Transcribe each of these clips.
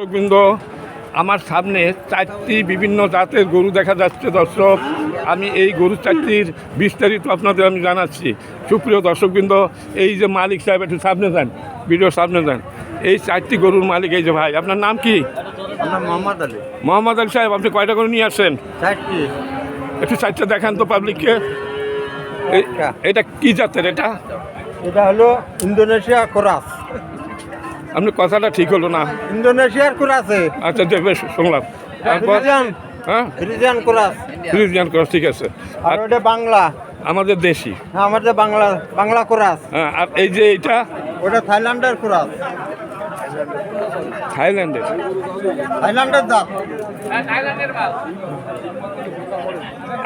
দর্শকবৃন্দ আমার সামনে চারটি বিভিন্ন জাতের গরু দেখা যাচ্ছে দর্শক। আমি এই গরু চারটির বিস্তারিত আপনাদের আমি জানাচ্ছি। সুপ্রিয় দর্শকবৃন্দ এই যে মালিক সাহেব একটু সামনে যান ভিডিও সামনে যান। এই চারটি গরুর মালিক এই যে ভাই আপনার নাম কি? আমরা মোহাম্মদ আলী। মোহাম্মদ আলী সাহেব আপনি কয়টা গরু নিয়ে আসেন? চারটি। একটু চারটা দেখান তো পাবলিককে। এটা কি জাতের এটা? এটা হলো ইন্দোনেশিয়া কোরাস। আপনি কথাটা ঠিক হলো না। ইন্দোনেশিয়ার কোরাসে আচ্ছা দেবে বেশ শুনলাম। তারপর? হ্যাঁ? Friesian chorus. ফ্রিজিয়ান ক্রস ঠিক আছে। আর আর ওটা বাংলা। আমাদের দেশি। হ্যাঁ আমাদের বাংলা বাংলা কোরাস। হ্যাঁ আর এই যে এটা ওটা থাইল্যান্ডের কোরাস। থাইল্যান্ডের। থাইল্যান্ডের জাত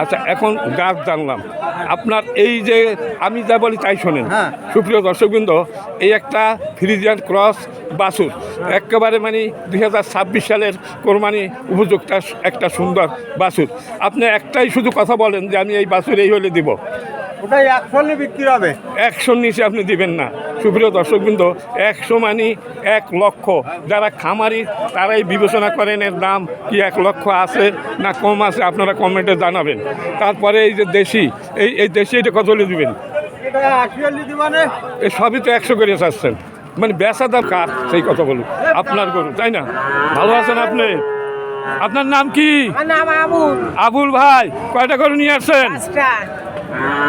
আচ্ছা এখন গাছ জানলাম। আপনার এই যে আমি যা বলি তাই শোনেন। হ্যাঁ। সুপ্রিয় দর্শকবৃন্দ এই একটা ফ্রিজিয়ান ক্রস বাসুর একেবারে মানে দুই হাজার ছাব্বিশ সালের কোরবানি উপযুক্ত একটা সুন্দর বাসুর আপনি একটাই শুধু কথা বলেন যে আমি এই বাসুর এই হলে দিব। ওটা একশো বিক্রি হবে। একশোর নিচে আপনি দিবেন না। সুপ্রিয় দর্শকবৃন্দ একশো মানে এক লক্ষ। যারা খামারি তারাই বিবেচনা করেন এর দাম কি এক লক্ষ আছে না কম আছে আপনারা কমেন্টে জানাবেন। তারপরে এই যে দেশি এই এই দেশি এটা কত হলে দিবেন? এই সবই তো একশো করে চাচ্ছেন। মানে বেচা দাম কার? সেই কথা বলুন। আপনার গরু তাই না? ভালো আছেন আপনি? আপনার নাম কি? আবুল। আবুল ভাই কয়টা গরু নিয়ে আসছেন?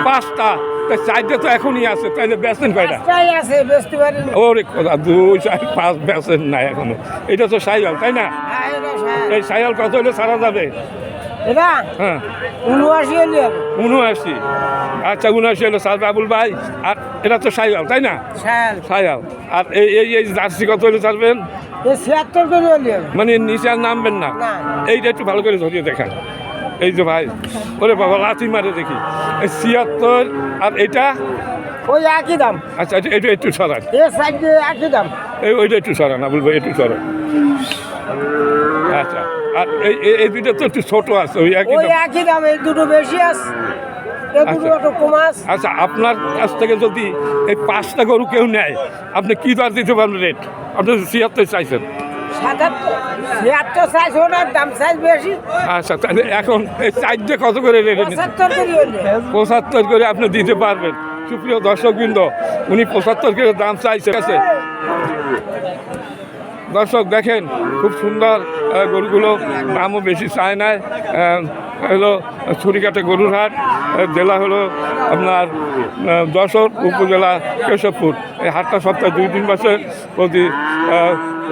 পাঁচটা। তা চারটে তো এখনই আছে তাইলে বেচছেন কয়টা? ওরে কথা দুই চার পাঁচ বেচেন না এখনও। এটা তো সাইয়াল তাই না? হ্যাঁ, এই সাইয়াল কত হলে সারা যাবে? এটা? হ্যাঁ। উনআশি হলে উনআশি। আচ্ছা উনআশি হলো সার বাবুল ভাই। আর এটা তো সাইয়াল তাই না? সাইয়াল আর এই এই এই জার্সি কত হলে ছাড়বেন। মানে নিচে আর নামবেন না। এইটা একটু ভালো করে ধরিয়ে দেখান। এই যে ভাই ওরে বাবা লাথি মারে দেখি। এই ছিয়াত্তর আর এটা? ওই একই দাম। আচ্ছা এটা- এটা একটু সরান। এ সাইড একই দাম। এই ওইটা একটু সরান আবুল বলব একটু সরান। আচ্ছা আর এই এই- দুইটা তো একটু ছোট আছে ওই একই ওই দাম। একই দাম এই দুটো বেশি আছে। আচ্ছা। আছে। আচ্ছা আপনার কাছ থেকে যদি এই পাঁচটা গরু কেউ নেয় আপনি কি দর দিতে পারবেন রেট? আপনি ছিয়াত্তর চাইছেন। সাতাত্তর। ছিয়াত্তর সাইজ ওনার দাম সাইজ বেশি। আচ্ছা তাহলে এখন এই চারটে কত করে রেট পঁচাত্তর করে করে আপনি দিতে পারবেন। সুপ্রিয় দর্শকবৃন্দ উনি পঁচাত্তর করে দাম চাইছে আছে? দর্শক দেখেন খুব সুন্দর গরুগুলো দামও বেশি চায় না আহ, হলো ছুরিকাটে গরুর হাট জেলা হলো আপনার যশোর উপজেলা কেশবপুর। এই হাটটা সপ্তাহে দুই দিন বছর প্রতি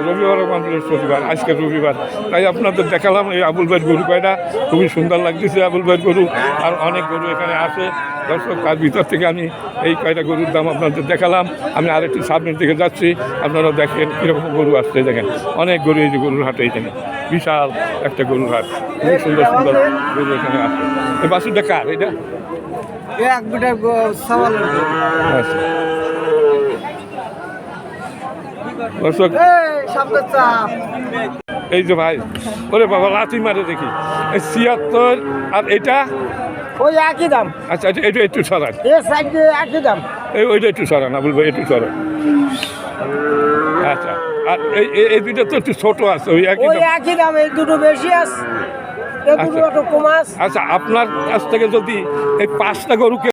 রবিবার বৃহস্পতিবার আজকে রবিবার। তাই আপনাদের দেখালাম এই আবুল ভাইয়ের গরু কয়টা। খুবই সুন্দর লাগতেছে আবুল ভাইয়ের গরু। আর অনেক গরু এখানে আছে। দর্শক তার ভিতর থেকে আমি এই কয়টা গরুর দাম আপনাদের দেখালাম। আমি আরেকটু সামনের দিকে যাচ্ছি। আপনারা দেখেন কীরকম গরু আসছে দেখেন। অনেক গরু এই যে গরুর হাটে এখানে বিশাল একটা গরুর হাট। খুব সুন্দর সুন্দর গরু এখানে আছে। এই বাসুরটা কার? এটা? এক বিটার আচ্ছা। দর্শক। এই যে ভাই ওরে বাবা লাথি মারে দেখি। এই ছিয়াত্তর আর এটা? ওই একই দাম। আচ্ছা এটা এটা একটু সরান। এ সাইড একই দাম। এই ওইটা একটু সরান আবুল ভাই একটু সরান। আচ্ছা আর এই এই- দুইটা তো একটু ছোট আছে ওই একই দাম। একই দাম এই দুটো বেশি আচ্ছা। আছে। আচ্ছা আপনার কাছ থেকে যদি এই পাঁচটা গরুকে